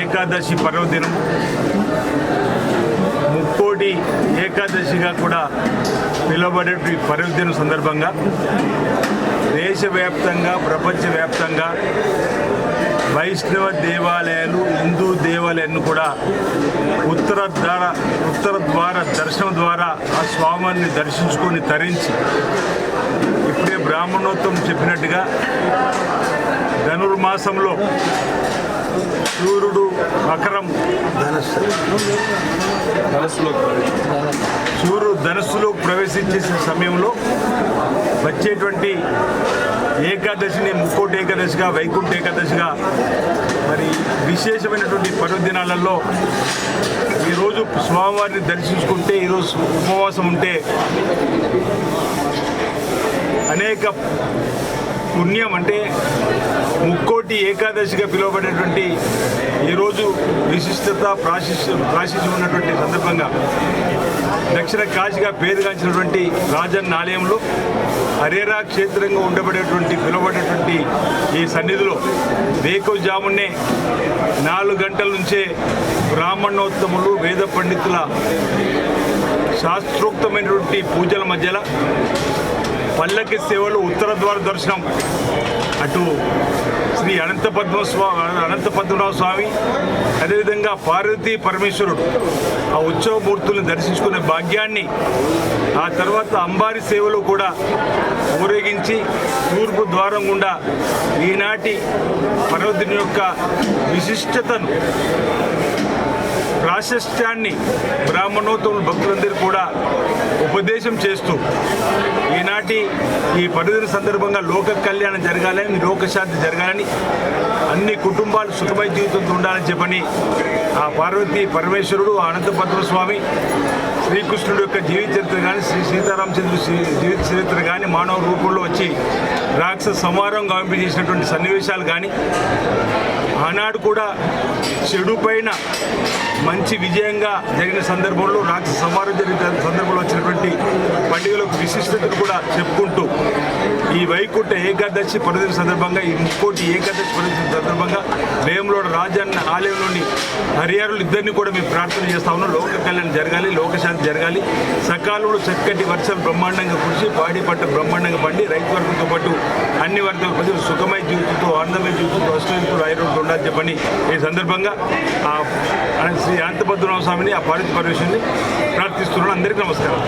ఏకాదశి పర్వదినం ముక్కోటి ఏకాదశిగా కూడా పిలువబడే ఈ పర్వదినం సందర్భంగా దేశవ్యాప్తంగా ప్రపంచవ్యాప్తంగా వైష్ణవ దేవాలయాలు హిందూ దేవాలయాలను కూడా ఉత్తర ద్వార ఉత్తర ద్వార దర్శనం ద్వారా ఆ స్వామిని దర్శించుకొని తరించి ఇప్పుడే బ్రాహ్మణోత్వం చెప్పినట్టుగా ధనుర్మాసంలో సూర్యుడు ధనస్సులో ప్రవేశించేసిన సమయంలో వచ్చేటువంటి ఏకాదశిని ముక్కోటి ఏకాదశిగా వైకుంఠ ఏకాదశిగా మరి విశేషమైనటువంటి పర్వదినాలలో ఈరోజు స్వామివారిని దర్శించుకుంటే ఈరోజు ఉపవాసం ఉంటే అనేక పుణ్యం అంటే ముక్కోటి ఏకాదశిగా పిలువబడేటువంటి ఈరోజు విశిష్టత ప్రాశిష్యం ప్రాశిష్యం ఉన్నటువంటి సందర్భంగా దక్షిణ కాశీగా పేరుగాంచినటువంటి రాజన్న ఆలయంలో హరేరా క్షేత్రంగా ఉండబడేటువంటి పిలువబడేటువంటి ఈ సన్నిధిలో వేకోజామునే నాలుగు గంటల నుంచే బ్రాహ్మణోత్తములు వేద పండితుల శాస్త్రోక్తమైనటువంటి పూజల మధ్యలో పల్లకి సేవలు ఉత్తర ద్వార దర్శనం. అటు శ్రీ అనంత పద్మస్వామి అనంత పద్మనాభ స్వామి అదేవిధంగా పార్వతీ పరమేశ్వరుడు. ఆ ఉత్సవమూర్తులను దర్శించుకునే భాగ్యాన్ని ఆ తర్వాత అంబారి సేవలు కూడా ఊరేగించి తూర్పు ద్వారం గుండా ఈనాటి పర్వదిని యొక్క విశిష్టతను వాసిష్టాన్ని బ్రాహ్మణోత్తములు భక్తులందరూ కూడా ఉపదేశం చేస్తూ ఈనాటి ఈ పర్వదిన సందర్భంగా లోక కళ్యాణం జరగాలని లోకశాంతి జరగాలని అన్ని కుటుంబాలు సుఖమై జీవితంతో ఉండాలని చెప్పని ఆ పార్వతి పరమేశ్వరుడు ఆ అనంతపద్మ స్వామి శ్రీకృష్ణుడు యొక్క జీవిత చరిత్ర కానీ శ్రీ సీతారామచంద్రుడు శ్రీ- జీవిత చరిత్ర కానీ మానవ రూపంలో వచ్చి రాక్షస సంహారం గావింపజేసినటువంటి సన్నివేశాలు కానీ ఆనాడు కూడా చెడు పైన మంచి విజయంగా జరిగిన సందర్భంలో రాక్ష సంహారం జరిగిన సందర్భంలో వచ్చినటువంటి పండుగలకు విశిష్టతను కూడా చెప్పుకుంటూ ఈ వైకుంఠ ఏకాదశి పర్వదిన సందర్భంగా ఈ ఏకాదశి పర్వదిన సందర్భంగా వేములోడ రాజన్న ఆలయంలోని హరియారులు ఇద్దరిని కూడా మేము ప్రార్థన చేస్తా ఉన్నాం. లోక కళ్యాణం జరగాలి లోకశాంతి జరగాలి. సకాలంలో చక్కటి వర్షాలు బ్రహ్మాండంగా కురిసి పాడి పంట బ్రహ్మాండంగా పండి రైతు వర్గంతో పాటు అన్ని వర్గాల ప్రజలు సుఖమై జీవితంతో ఆనందమయ జీవితంతో అష్టంతో ఐరోజు ఉండాలని చెప్పని ఈ సందర్భంగా శ్రీ అనంతపద్మనాభ స్వామిని ఆ పార్వతి పరమేశ్వరిని ప్రార్థిస్తున్నాను. అందరికీ నమస్కారం.